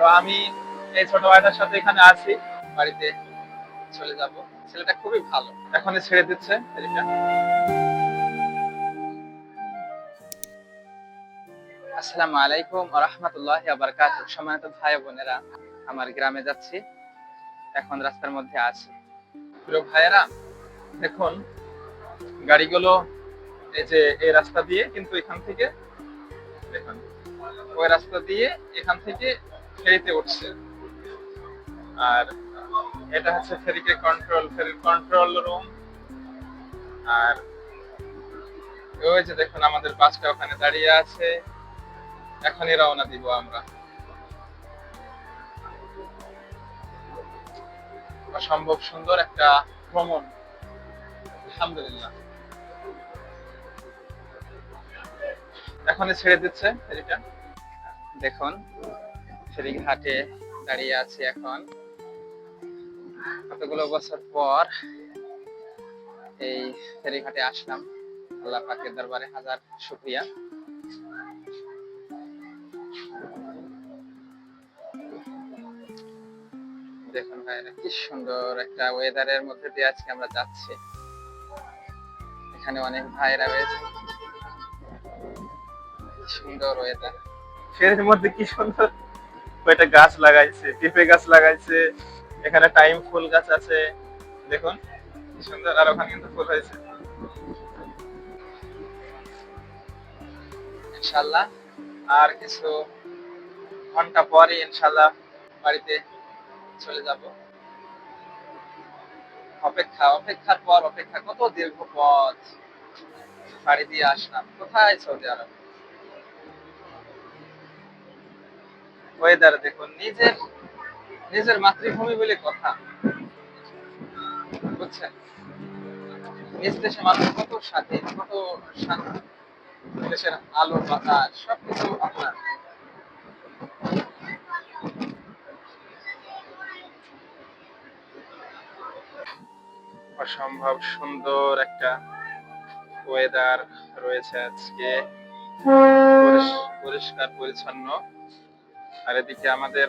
তো আমি এই ছোট ভাইটার সাথে এখানে আছি। বাড়িতে চলে যাব। ছেলেটা খুবই ভালো। এখনই ছেড়ে দিচ্ছে ফেরিটা আসসালামু আলাইকুম রহমতুল্লাহ বারকাত সম্মানিত ভাই বোনেরা, আমার গ্রামে যাচ্ছি। এখন রাস্তার মধ্যে আছি। প্রিয় ভাইয়েরা, দেখুন, গাড়িগুলো এই যে এই রাস্তা দিয়ে কিন্তু এখান থেকে, দেখুন, ওই রাস্তা দিয়ে এখান থেকে ফেরিতে উঠছে। আর এটা হচ্ছে ফেরিকে কন্ট্রোল ফেরির কন্ট্রোল রুম আর ওই যে দেখুন আমাদের বাসটা ওখানে দাঁড়িয়ে আছে। এখনই রওনা দিব আমরা। অসম্ভব সুন্দর একটা ভ্রমণ। আলহামদুলিল্লাহ। এখনই ছেড়ে দিচ্ছে ফেরিটা। দেখুন। ফেরি ঘাটে দাঁড়িয়ে আছি এখন। কতগুলো বছর পর এই ফেরি ঘাটে আসলাম। আল্লাহ পাকের দরবারে হাজার শুক্রিয়া। দেখুন ভাইরা, কি সুন্দর একটা ওয়েদারের মধ্যে দিয়ে আজকে আমরা যাচ্ছি। এখানে অনেক ভাইরা রয়েছে। সুন্দর ওয়েদার ফেরির মধ্যে কি সুন্দর কয়টা গাছ লাগাইছে, পেঁপে গাছ লাগাইছে, এখানে টাইম ফুল গাছ আছে, দেখুন সুন্দর, আর ওখানে কিন্তু ফুল হয়েছে। ইনশাল্লাহ, আর কিছু ঘণ্টা পরে ইনশাল্লাহ বাড়িতে চলে যাব। অপেক্ষা, অপেক্ষার পর অপেক্ষা, কত দীর্ঘ পথ বাড়ি দিয়ে আসলাম, কোথায় সৌদি আরব? ওয়েদার দেখুন, নিজের নিজের মাতৃভূমি বলে কথা। বুঝছেন? নিজ দেশে মানুষ কত স্বাধীন, কত শান্তি। দেশের আলো, বাতাস, সবকিছু আপনার। অসম্ভব সুন্দর একটা ওয়েদার রয়েছে আজকে। পরিষ্কার, পরিচ্ছন্ন। আর এদিকে আমাদের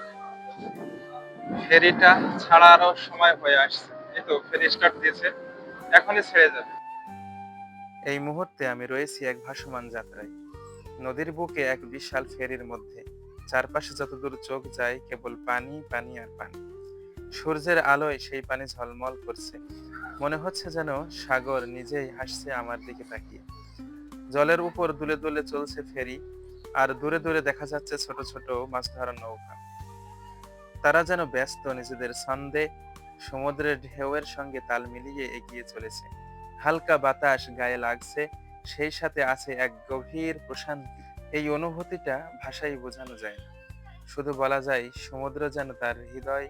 ফেরিটা ছাড়ারও সময় হয়ে আসছে। এই তো, ফেরি স্টার্ট দিয়েছে। এখনই ছেড়ে যাবে। এই মুহূর্তে আমি রয়েছি এক ভাসমান যাত্রায়। নদীর বুকে এক বিশাল ফেরির মধ্যে। চারপাশে যতদূর চোখ যায়, কেবল পানি পানি আর পানি। সূর্যের আলোয় সেই পানি ঝলমল করছে। মনে হচ্ছে যেন সাগর নিজেই হাসছে আমার দিকে তাকিয়ে। জলের উপর দুলে দুলে চলছে ফেরি। আর দূরে দূরে দেখা যাচ্ছে ছোট ছোট মাছ ধরার নৌকা। তারা যেন ব্যস্ত, নিজেদের ছন্দে সমুদ্রের ঢেউয়ের সঙ্গে তাল মিলিয়ে এগিয়ে চলেছে। হালকা বাতাস গায়ে লাগছে, সেই সাথে আছে এক গভীর প্রশান্তি। এই অনুভূতিটা ভাষায় বোঝানো যায় না। শুধু বলা যায়, সমুদ্র যেন তার হৃদয়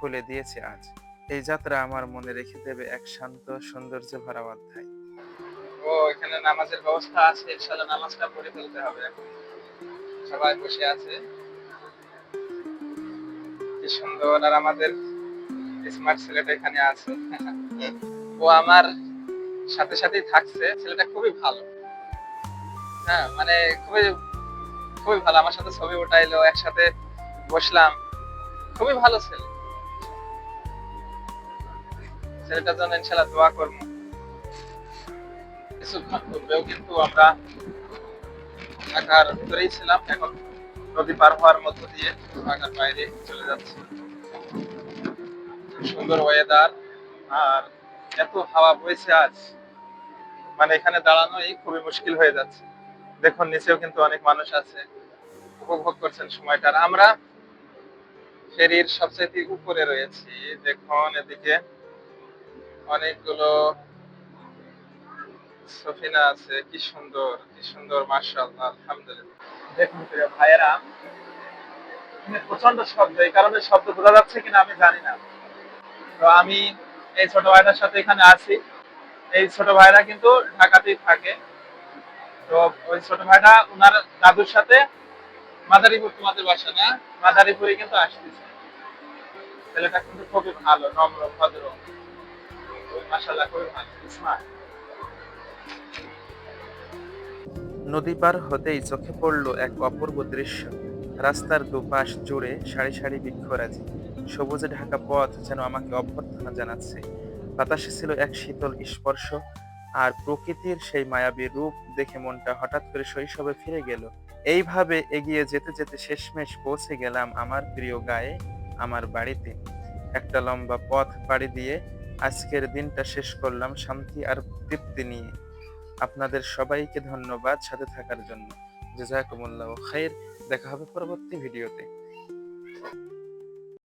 খুলে দিয়েছে আজ। এই যাত্রা আমার মনে রেখে দেবে এক শান্ত সৌন্দর্য ভরা অধ্যায়। ও, এখানে নামাজের ব্যবস্থা আছে। ইনশাআল্লাহ নামাজটা পড়ে ফেলতে হবে এখন। সবাই বসে আছে। কি সুন্দর, আর আমাদের স্মার্ট ছেলেটা এখানে আছে। ও আমার সাথে সাথেই থাকছে। ছেলেটা খুবই ভালো। হ্যাঁ মানে খুবই খুবই ভালো। আমার সাথে ছবি উঠাইলো, একসাথে বসলাম। খুবই ভালো ছেলে। ছেলেটার জন্য ইনশাল্লাহ দোয়া করব। কিন্তু আমরা ঢাকার ভিতরেই ছিলাম, এখন নদী পার হওয়ার মধ্য দিয়ে ঢাকার বাইরে চলে যাচ্ছি। সুন্দর ওয়েদার আর এত হাওয়া বইছে আজ মানে এখানে দাঁড়ানোই খুবই মুশকিল হয়ে যাচ্ছে। দেখুন, নিচেও কিন্তু অনেক মানুষ আছে, উপভোগ করছেন সময়টা। আমরা ফেরির সবচেয়ে উপরে রয়েছি। দেখুন, এদিকে অনেকগুলো সফিনা আছে, কি সুন্দর কি সুন্দর আলহামদুলিল্লাহ। দেখুন ভাইয়েরা প্রচণ্ড শব্দ, এই কারণে শব্দ বোঝা যাচ্ছে কিনা আমি জানি না। তো আমি এই ছোট ভাইটার সাথে এখানে আছি। এই ছোট ভাইরা কিন্তু ঢাকাতেই থাকে। তো ওই ছোট ভাইটা ওনার দাদুর সাথে মাদারীপুর, তোমাদের বাসা না? মাদারীপুরে কিন্তু আসতেছে। ছেলেটা কিন্তু খুবই ভালো, নম্র, ভদ্র। মাশাআল্লাহ, খুবই ভালো স্মার্ট নদী পার হতেই চোখে পড়ল এক অপূর্ব দৃশ্য। রাস্তার দুপাশ জুড়ে সারি সারি বৃক্ষরাজি। সবুজে ঢাকা পথ যেন আমাকে অভ্যর্থনা জানাচ্ছে। বাতাসে ছিল এক শীতল স্পর্শ আর প্রকৃতির সেই মায়াবী রূপ দেখে মনটা হঠাৎ করে শৈশবে ফিরে গেল। এইভাবে এগিয়ে যেতে যেতে শেষমেশ পৌঁছে গেলাম আমার প্রিয় গায়ে, আমার বাড়িতে। একটা লম্বা পথ পাড়ি দিয়ে আজকের দিনটা শেষ করলাম শান্তি আর তৃপ্তি নিয়ে। আপনাদের সবাইকে ধন্যবাদ সাথে থাকার জন্য। জেজাকুমুল্লাহ খাইর। দেখা হবে পরবর্তী ভিডিওতে।